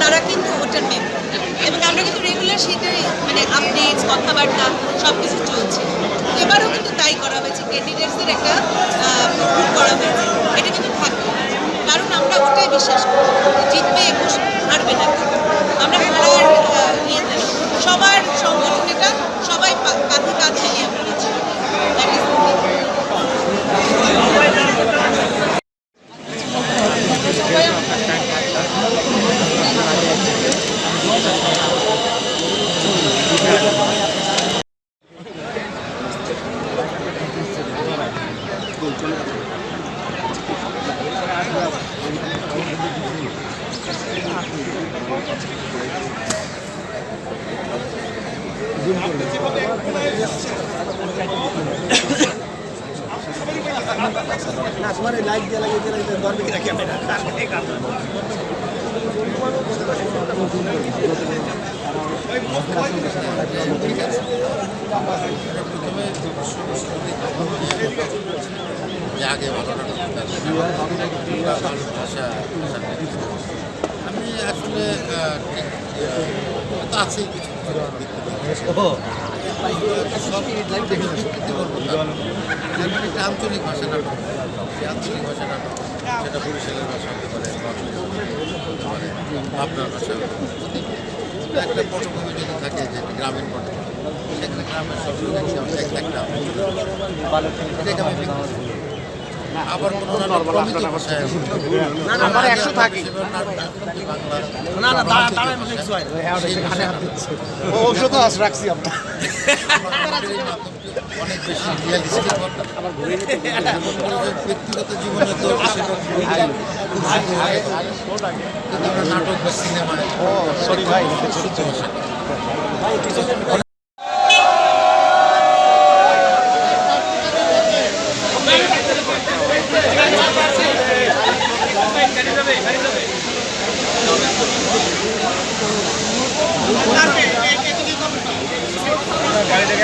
তারা কিন্তু voter member এবং আমরা কিন্তু রেগুলার সেটাই মানে আপডেটস কথাবার্তা সব কিছু চলছে এবারও কিন্তু তাই করা হয়েছে ক্যান্ডিডেটসদের একটা গ্রুপ করা হয়েছে। এটা কিন্তু থাকবে। কারণ আমরা ওটাই বিশ্বাস করি জিতবে একুশ, হারবে না। আমরা না তোমার লাইট দিয়ে লাগিয়ে দিয়ে লাগিয়ে ধরবে কিনা ক্যামেরা যে আগে ভালো ভাষা আমি আসলে আছেই কিছু একটা আঞ্চলিক ভাষা নাটক সেই আঞ্চলিক ভাষা নাটক সেটা বরিশালের ভাষা হতে পারে আপনার ভাষা একটা পটভূমি যদি থাকে যে একটা গ্রামীণ পটভূমি সেখানে গ্রামের সব লোক একসাথে আবার আমার একশো থাকে। না না ঔষধ রাখছি আমরা। অনেক বেশি ব্যক্তিগত জীবনে তো কম। কিন্তু আমরা নাটক বা সিনেমায় সরি ভাই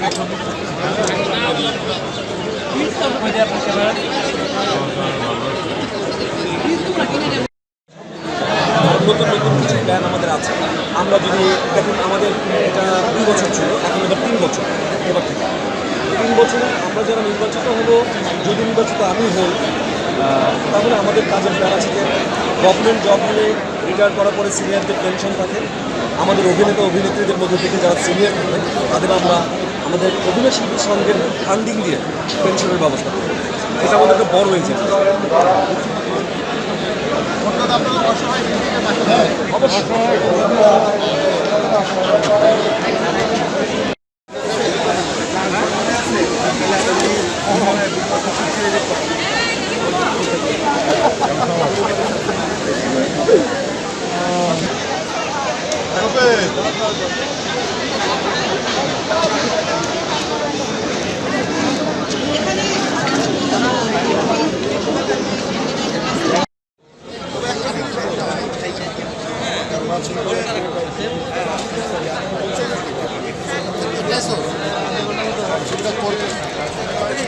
নতুন নতুন কিছু প্ল্যান আমাদের আছে। আমরা যদি, দেখুন, আমাদের এটা দুই বছর ছিল, এখন এবার তিন বছর। এবার তিন বছরে আমরা যারা নির্বাচিত হব, যদি নির্বাচিত আমি হই তাহলে আমাদের কাজের প্ল্যান আছে যে গভর্নমেন্ট জব হলে রিটায়ার করার পরে সিনিয়রদের পেনশন থাকে আমাদের অভিনেতা, অভিনেত্রীদের মধ্যে থেকে যারা সিনিয়র থাকবে, তাদের আমরা আমাদের অভিনয় শিল্পী সঙ্গের ফান্ডিং দিয়ে পেনশনের ব্যবস্থা এটা আমাদের একটা বড় হয়েছে। গেছো সেটা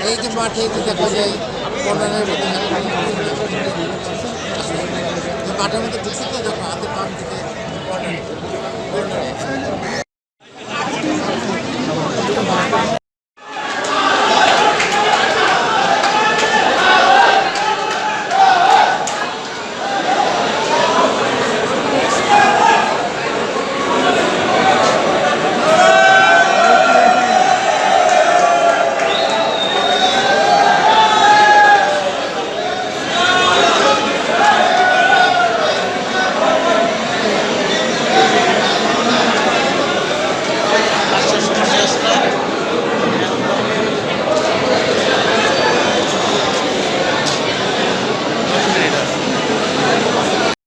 এই যে মাঠে দেখা যায় কর্নারের মধ্যে মাঠের মধ্যে ঢুকছে তো যখন হাতে পাম দিকে কর্নারে